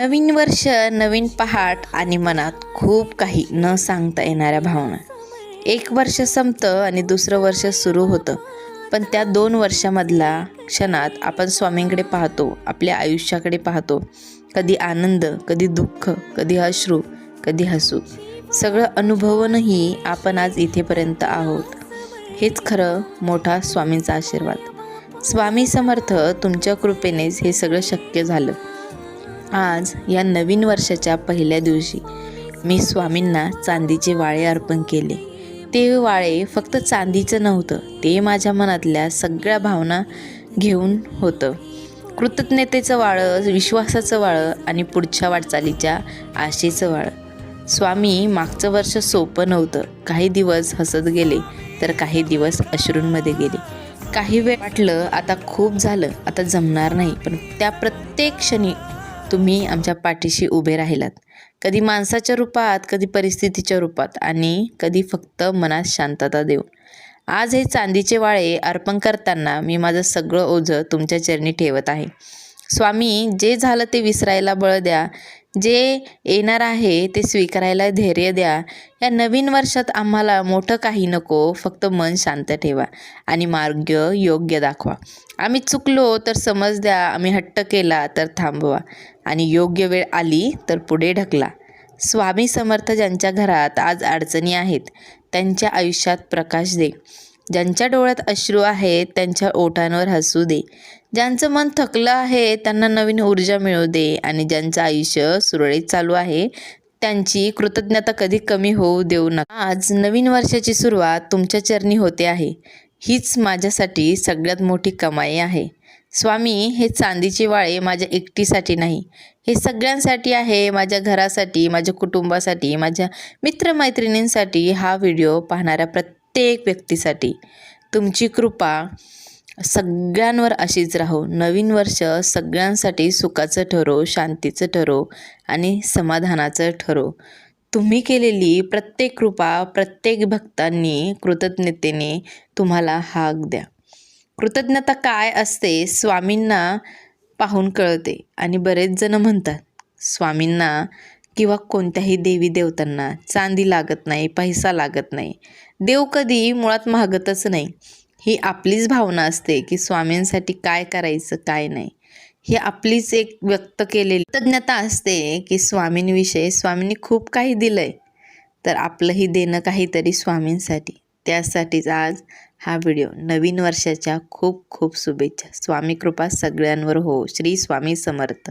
नवीन वर्ष नवीन पहाट आणि मनात खूप काही न सांगता येणाऱ्या भावना. एक वर्ष संपतं आणि दुसरं वर्ष सुरू होतं. पण त्या दोन वर्षामधला क्षणात आपण स्वामींकडे पाहतो आपल्या आयुष्याकडे पाहतो. कधी आनंद कधी दुःख कधी अश्रू कधी हसू. सगळं अनुभवूनही आपण आज इथेपर्यंत आहोत. हेच खरं मोठा स्वामींचा आशीर्वाद. स्वामी समर्थ तुमच्या कृपेनेच हे सगळं शक्य झालं. आज या नवीन वर्षाच्या पहिल्या दिवशी मी स्वामींना चांदीचे वाळे अर्पण केले. ते वाळे फक्त चांदीचं नव्हतं ते माझ्या मनातल्या सगळ्या भावना घेऊन होतं. कृतज्ञतेचं वाळं विश्वासाचं वाळं आणि पुढच्या वाटचालीच्या आशेचं वाळं. स्वामी मागचं वर्ष सोपं नव्हतं. काही दिवस हसत गेले तर काही दिवस अश्रूंमध्ये गेले. काही वेळ वाटलं आता खूप झालं आता जमणार नाही. पण त्या प्रत्येक क्षणी तुम्ही आमच्या पाठीशी उभे राहिलात. कधी माणसाच्या रूपात कधी परिस्थितीच्या रूपात आणि कधी फक्त मनात शांतता देऊन. आज हे चांदीचे वाळे अर्पण करताना मी माझं सगळं ओझं तुमच्या चरणी ठेवत आहे. स्वामी जे झालं ते विसरायला बळ द्या. जे येणार आहे ते स्वीकारायला धैर्य द्या. या नवीन वर्षात आम्हाला मोठं काही नको फक्त मन शांत ठेवा आणि मार्ग योग्य दाखवा. आम्ही चुकलो तर समज द्या आम्ही हट्ट केला तर थांबवा आणि योग्य वेळ आली तर पुढे ढकला. स्वामी समर्थ ज्यांच्या घरात आज अडचणी आहेत त्यांच्या आयुष्यात प्रकाश दे. ज्यांच्या डोळ्यात अश्रू आहेत त्यांच्या ओठांवर हसू दे. ज्यांचं मन थकलं आहे त्यांना नवीन ऊर्जा मिळू दे आणि ज्यांचं आयुष्य सुरळीत चालू आहे त्यांची कृतज्ञता कधी कमी होऊ देऊ नका. आज नवीन वर्षाची सुरुवात तुमच्या चरणी होते आहे. हीच माझ्यासाठी सगळ्यात मोठी कमाई आहे. स्वामी हे चांदीचे वाळे माझ्या एकटीसाठी नाही. हे सगळ्यांसाठी आहे माझ्या घरासाठी माझ्या कुटुंबासाठी माझ्या मित्रमैत्रिणींसाठी हा व्हिडिओ पाहणाऱ्या प्रत्येक व्यक्तीसाठी. तुमची कृपा सगळ्यांवर अशीच राहो. नवीन वर्ष सगळ्यांसाठी सुखाचं ठरो शांतीचं ठरो आणि समाधानाचं ठरो. तुम्ही केलेली प्रत्येक कृपा प्रत्येक भक्तांनी कृतज्ञतेने तुम्हाला हाक द्या. कृतज्ञता काय असते स्वामींना पाहून कळते आणि बरेच जण म्हणतात स्वामींना किंवा कोणत्याही देवी देवतांना चांदी लागत नाही पैसा लागत नाही. देव कधी मुळात मागतच नाही. ही आपलीच भावना असते की स्वामींसाठी काय करायचं काय नाही. ही आपलीच एक व्यक्त केलेली कृतज्ञता असते की स्वामींविषयी स्वामींनी खूप काही दिलं आहे तर आपलंही देणं काहीतरी स्वामींसाठी. त्यासाठीच आज हा व्हिडिओ नवीन वर्षाच्या खूप खूप शुभेच्छा. स्वामी कृपा सगळ्यांवर हो. श्री स्वामी समर्थ.